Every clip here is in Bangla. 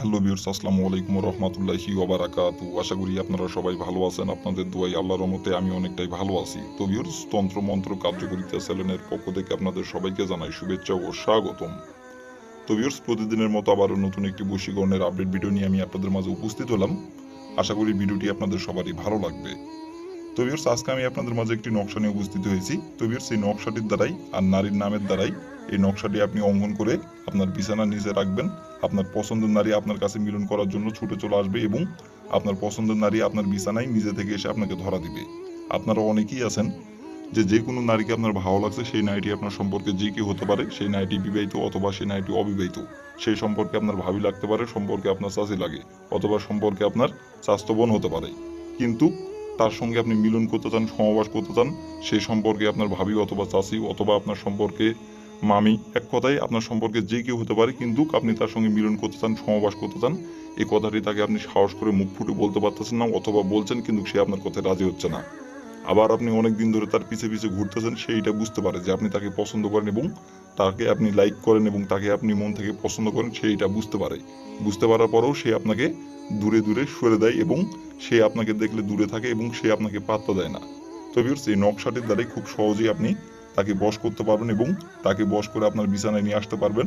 হ্যালো বিয়র্স আসসালামু আলাইকুম রহমতুল্লাহি ওবারাকাতু আশা করি আপনারা সবাই ভালো আছেন, আপনাদের দোয়াই আল্লাহর রহমতে আমি অনেকটাই ভালো আছি। তো বিয়র্স তন্ত্র মন্ত্র কার্যকরিতা চ্যানেলের পক্ষ থেকে আপনাদের সবাইকে জানাই শুভেচ্ছা ও স্বাগতম। তো বিয়র্স প্রতিদিনের মতো আবারও নতুন একটি বশীকরণের আপডেট ভিডিও নিয়ে আমি আপনাদের মাঝে উপস্থিত হলাম। আশা করি ভিডিওটি আপনাদের সবারই ভালো লাগবে। তো বিয়র্স আজকে আমি আপনাদের মাঝে একটি নকশা নিয়ে উপস্থিত হয়েছি। তো বিয়র্স এই নকশাটির দ্বারাই আর নারীর নামের দ্বারাই এই নকশাটি আপনি অঙ্কন করে আপনার বিছানার নিচে রাখবেন। আপনার পছন্দের নারী আপনার কাছে মিলন করার জন্য ছুটে চলে আসবে এবং আপনার পছন্দের নারী আপনার বিছানায় নিজে থেকে এসে আপনাকে ধরা দিবে। আপনারা অনেকেই আছেন যে যে কোনো নারীকে আপনার ভালো লাগছে, সেই নারীটি আপনার সম্পর্কে যে কেউ হতে পারে, সেই নারীটি বিবাহিত অথবা সেই নারীটি অবিবাহিত। সেই সম্পর্কে আপনার ভাবি লাগতে পারে, সম্পর্কে আপনার চাষি লাগে, অথবা সম্পর্কে আপনার স্বাস্থ্য বোন হতে পারে। কিন্তু তার সঙ্গে আপনি মিলন করতে চান সমাবাস করতে চান, সেই সম্পর্কে আপনার ভাবি অথবা চাষি অথবা আপনার সম্পর্কে মামি, এক কথায় আপনার সম্পর্কে যে কেউ হতে পারে, কিন্তু আপনি তার সঙ্গে মিলন করতে চান, সমাবাস করতে চান এই কথাটি তাকে আপনি সাহস করে মুখ ফুটে বলতে পারতেছেন না, অথবা বলছেন, কিন্তু সে আপনার কথায় রাজি হচ্ছে না। আবার আপনি অনেক দিন ধরে তার পিছে পিছে ঘুরতেছেন, সেইটা বুঝতে পারে যে আপনি তাকে পছন্দ করেন এবং তাকে আপনি লাইক করেন এবং তাকে আপনি মন থেকে পছন্দ করেন, সেইটা বুঝতে পারে। বুঝতে পারার পরেও সে আপনাকে দূরে দূরে সরে দেয় এবং সে আপনাকে দেখলে দূরে থাকে এবং সে আপনাকে পাত্তা দেয় না। তো ভিউয়ার্স এই নকশাটির দ্বারাই খুব সহজেই আপনি তাকে বশ করতে পারবেন এবং তাকে বশ করে আপনার বিছানায় নিয়ে আসতে পারবেন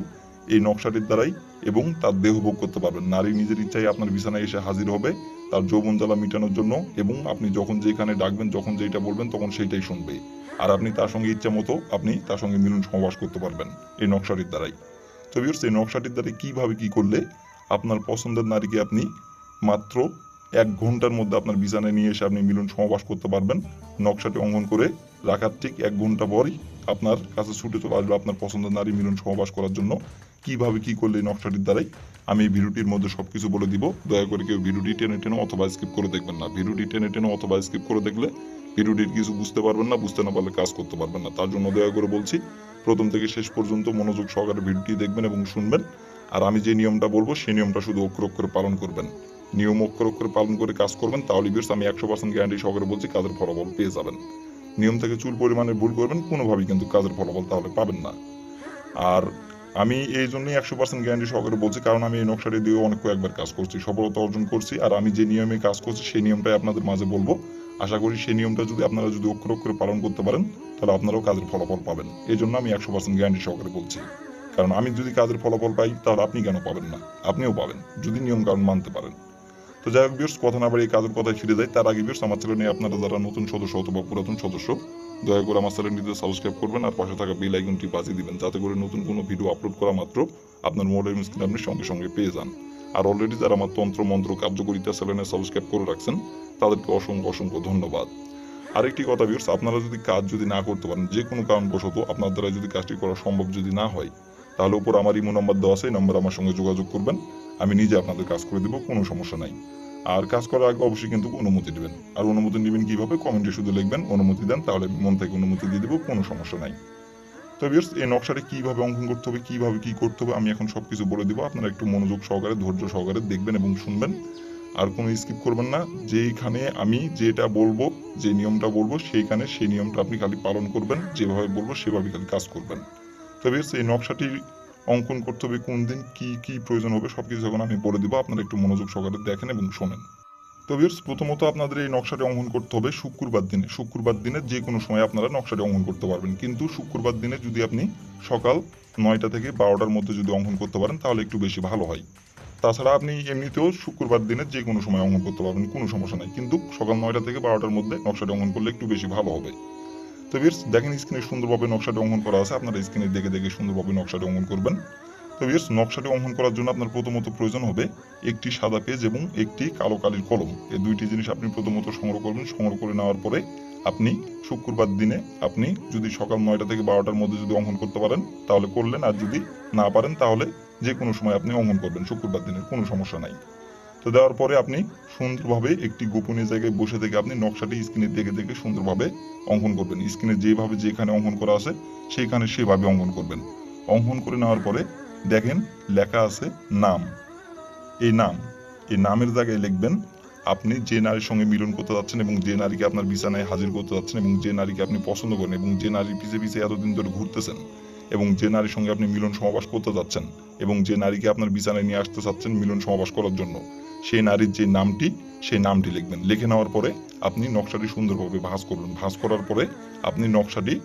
এই নকশাটির দ্বারাই এবং তার দেহ ভোগ করতে পারবেন। নারী নিজের ইচ্ছায় আপনার বিছানায় এসে হাজির হবে, তার যৌবন জ্বালা মিটানোর জন্য এবং আপনি যখন যেখানে ডাকবেন, যখন যেটা বলবেন, তখন সেইটাই শুনবে। আর আপনি তার সঙ্গে ইচ্ছা মতো আপনি তার সঙ্গে মিলন সমাবাস করতে পারবেন এই নকশাটির দ্বারাই। তো ভিউয়ার্স এই নকশাটির দ্বারা কীভাবে কি করলে আপনার পছন্দের নারীকে আপনি মাত্র এক ঘণ্টার মধ্যে আপনার বিছানায় নিয়ে এসে আপনি মিলন সমাবাস করতে পারবেন, নকশাটি অঙ্কন করে রাখার ঠিক এক ঘণ্টা পরই আপনার কাছে ছুটে চলে আসবে আপনার পছন্দের নারী মিলন সমাবাস করার জন্য। কীভাবে কি করলে এই নকশাটির দ্বারাই আমি এই ভিডিওটির মধ্যে সবকিছু বলে দিব। দয়া করে কেউ ভিডিওটি টেনে টেনে অথবা স্কিপ করে দেখবেন না। ভিডিওটি টেনে টেনে অথবা স্কিপ করে দেখলে ভিডিওটির কিছু বুঝতে পারবেন না, বুঝতে না পারলে কাজ করতে পারবেন না। তার জন্য দয়া করে বলছি, প্রথম থেকে শেষ পর্যন্ত মনোযোগ সহকারে ভিডিওটি দেখবেন এবং শুনবেন। আর আমি যে নিয়মটা বলব, সেই নিয়মটা শুধু অক্ষর অক্ষরে পালন করবেন। নিয়ম অক্ষর অক্ষরে পালন করে কাজ করবেন তাহলে বিয়ার্স আমি একশো পার্সেন্ট গ্যারান্টি সহকারে বলছি, কাজের ফলাফল পেয়ে যাবেন। নিয়ম থেকে চুল পরিমাণে ভুল করবেন, কোনোভাবেই কিন্তু কাজের ফলাফল তাহলে পাবেন না। আর আমি এই জন্যই একশো পার্সেন্ট গ্যারান্টি সহকারে বলছি, কারণ আমি এই নকশাটি দিয়ে অনেক কয়েকবার কাজ করছি, সফলতা অর্জন করছি, আর আমি যে নিয়মে কাজ করছি সেই নিয়মটাই আপনাদের মাঝে বলব। আশা করি সেই নিয়মটা যদি আপনারা যদি অক্ষর অক্ষরে পালন করতে পারেন, তাহলে আপনারাও কাজের ফলাফল পাবেন। এই জন্য আমি একশো পার্সেন্ট গ্যারান্টি সহকারে বলছি। কারণ আমি যদি কাজের ফলাফল পাই, তাহলে আপনি কেন পাবেন না? আপনিও পাবেন, যদি নিয়ম কারণ মানতে পারেন। তো যাই হোক বিয়ার্স কথা না বাড়িয়ে কাজের কথায় ফিরে যায় তার আগে বিয়ার্স আমার চ্যানেলে আপনারা যারা নতুন সদস্য অথবা পুরাতন সদস্য, দয়া করে আমার চ্যানেলটিতে সাবস্ক্রাইব করবেন আর পাশে থাকা বেল আইকনটি বাজিয়ে দিবেন, যাতে করে নতুন কোনো ভিডিও আপলোড করা মাত্র আপনার মোবাইল স্ক্রিন আপনি সঙ্গে সঙ্গে পেয়ে যান। আর অলরেডি যারা আমার তন্ত্র, মন্ত্র কার্যকরিতা চ্যানেলে সাবস্ক্রাইব করে রাখছেন, তাদেরকে অসংখ্য অসংখ্য ধন্যবাদ। আরেকটি কথা বিয়ার্স আপনারা যদি কাজ যদি না করতে পারেন, যে কোনো কারণবশত আপনার দ্বারা যদি কাজটি করা সম্ভব যদি না হয়, তাহলে উপর আমার ইমো নাম্বার দেওয়া আছে, এই নাম্বার আমার সঙ্গে যোগাযোগ করবেন। আমি নিজে আপনাদের কাজ করে দেবো, কোনো সমস্যা নাই। আর কাজ করার আগে অবশ্যই কিন্তু অনুমতি নেবেন। আর অনুমতি নেবেন কীভাবে? কমেন্টে শুধু লিখবেন, অনুমতি দেন, তাহলে মন থেকে অনুমতি দিয়ে দেবো, কোনো সমস্যা নাই। তো বিয়ার্স এই নকশাটা কীভাবে অঙ্কন করতে হবে, কীভাবে কী করতে হবে, আমি এখন সব কিছু বলে দেবো। আপনারা একটু মনোযোগ সহকারে, ধৈর্য সহকারে দেখবেন এবং শুনবেন। আর কোনো স্কিপ করবেন না। যেইখানে আমি যেটা বলব, যে নিয়মটা বলব, সেইখানে সেই নিয়মটা আপনি খালি পালন করবেন। যেভাবে বলব, সেভাবে খালি কাজ করবেন। তো বিয়ার্স এই নকশাটি অঙ্কন করতে হবে কোন দিন, কি কি প্রয়োজন হবে সব কিছু এখন আমি বলে দিব। আপনারা একটু মনোযোগ সহকারে দেখেন এবং শোনেন। তো বিয়ার্স প্রথমত আপনাদের এই নকশাটি অঙ্কন করতে হবে শুক্রবার দিনে। শুক্রবার দিনে যে কোনো সময় আপনারা নকশাটি অঙ্কন করতে পারবেন। কিন্তু শুক্রবার দিনে যদি আপনি সকাল নয়টা থেকে বারোটার মধ্যে যদি অঙ্কন করতে পারেন, তাহলে একটু বেশি ভালো হয়। তাছাড়া আপনি এমনিতেও শুক্রবার দিনে যে কোনো সময় অঙ্কন করতে পারবেন, কোনো সমস্যা নাই। কিন্তু সকাল নয়টা থেকে বারোটার মধ্যে নকশাটি অঙ্কন করলে একটু বেশি ভালো হবে। তো বিয়ার্স দেখেন স্ক্রিনে সুন্দরভাবে নকশাটি অঙ্কন করা আছে, আপনারা স্ক্রিনে দেখে দেখে সুন্দরভাবে নকশাটি অঙ্কন করবেন। তো বিয়ার্স নকশাটি অঙ্কন করার জন্য আপনার প্রথমত প্রয়োজন হবে একটি সাদা পেজ এবং একটি কালো কালির কলম। এই দুইটি জিনিস আপনি প্রথমত সংগ্রহ করবেন। সংগ্রহ করে নেওয়ার পরে আপনি শুক্রবার দিনে আপনি যদি সকাল নয়টা থেকে বারোটার মধ্যে যদি অঙ্কন করতে পারেন, তাহলে করলেন। আর যদি না পারেন, তাহলে যে কোনো সময় আপনি অঙ্কন করবেন। শুক্রবার দিনের কোনো সমস্যা নাই। তো দেওয়ার পরে আপনি সুন্দরভাবে একটি গোপনীয় জায়গায় বসে থেকে আপনি নকশাটি স্ক্রিনে দেখে দেখে সুন্দরভাবে অঙ্কন করবেন। স্ক্রিনে যেভাবে যেখানে অঙ্কন করা আছে, সেইখানে সেভাবে অঙ্কন করবেন। অঙ্কন করে নেওয়ার পরে দেখেন লেখা আছে নাম। এই নাম। এই নামের জায়গায় লিখবেন, আপনি যে নারীর সঙ্গে মিলন করতে যাচ্ছেন এবং যে নারীকে আপনার বিছানায় হাজির করতে যাচ্ছেন এবং যে নারীকে আপনি পছন্দ করেন এবং যে নারীর পিছে পিছে এতদিন ধরে ঘুরতেছেন এবং যে নারীর সঙ্গে আপনি মিলন সমাবাস করতে যাচ্ছেন এবং যে নারীকে আপনার বিছানায় নিয়ে আসতে চাচ্ছেন মিলন সমাবাস করার জন্য। সেই নারীর যে নামটি, সেই নামটি লিখবেন। লিখে নেওয়ার পরে আপনি নকশাটি সুন্দরভাবে ভাঁজ করবেন ভাঁজ করার পরে আপনি নকশাটি,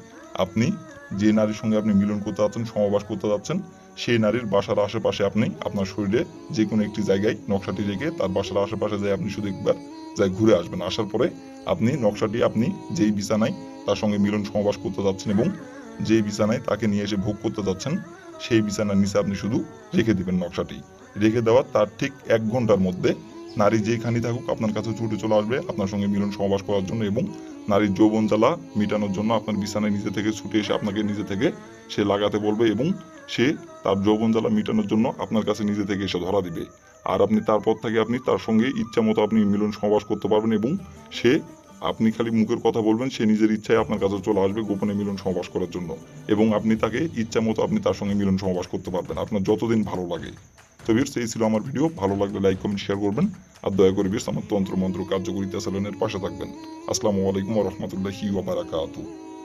আপনি যে নারীর সঙ্গে আপনি মিলন করতে যাচ্ছেন সমাবাস করতে যাচ্ছেন, সেই নারীর বাসার আশেপাশে আপনি আপনার শরীরে যে কোনো একটি জায়গায় নকশাটি রেখে তার বাসার আশেপাশে যাই আপনি শুধু একবার যাই ঘুরে আসবেন। আসার পরে আপনি নকশাটি, আপনি যেই বিছানায় তার সঙ্গে মিলন সমাবাস করতে যাচ্ছেন এবং যেই বিছানায় তাকে নিয়ে এসে ভোগ করতে যাচ্ছেন, সেই বিছানার নিচে আপনি শুধু রেখে দিবেন নকশাটি। রেখে দেওয়ার তার ঠিক এক ঘণ্টার মধ্যে নারী যেখানেই থাকুক আপনার কাছে ছুটে চলে আসবে, আপনার সঙ্গে মিলন সমাবাস করার জন্য এবং নারীর যৌবন জ্বালা মেটানোর জন্য আপনার বিছানায় নিজে থেকে ছুটে এসে আপনাকে নিজে থেকে সে লাগাতে বলবে এবং সে তার যৌবন জ্বালা মেটানোর জন্য আপনার কাছে নিজে থেকে এসে ধরা দিবে। আর আপনি তারপর থেকে আপনি তার সঙ্গে ইচ্ছা মতো আপনি মিলন সমাবাস করতে পারবেন এবং সে আপনি খালি মুখের কথা বলবেন, সে নিজের ইচ্ছায় আপনার কাছে চলে আসবে গোপনে মিলন সমাবাস করার জন্য এবং আপনি তাকে ইচ্ছা মতো আপনি তার সঙ্গে মিলন সমাবাস করতে পারবেন। আপনার যতদিন ভালো লাগে। তো বিয়ার্স এই ছিল আমার ভিডিও। ভালো লাগলে লাইক কমেন্ট শেয়ার করবেন। আর দয়া করে বিয়ার্স আমার তন্ত্রমন্ত্র কার্যকরিতা চালনের পাশে থাকবেন। আসসালামু আলাইকুম রহমতুল্লাহি ওবারাকাতু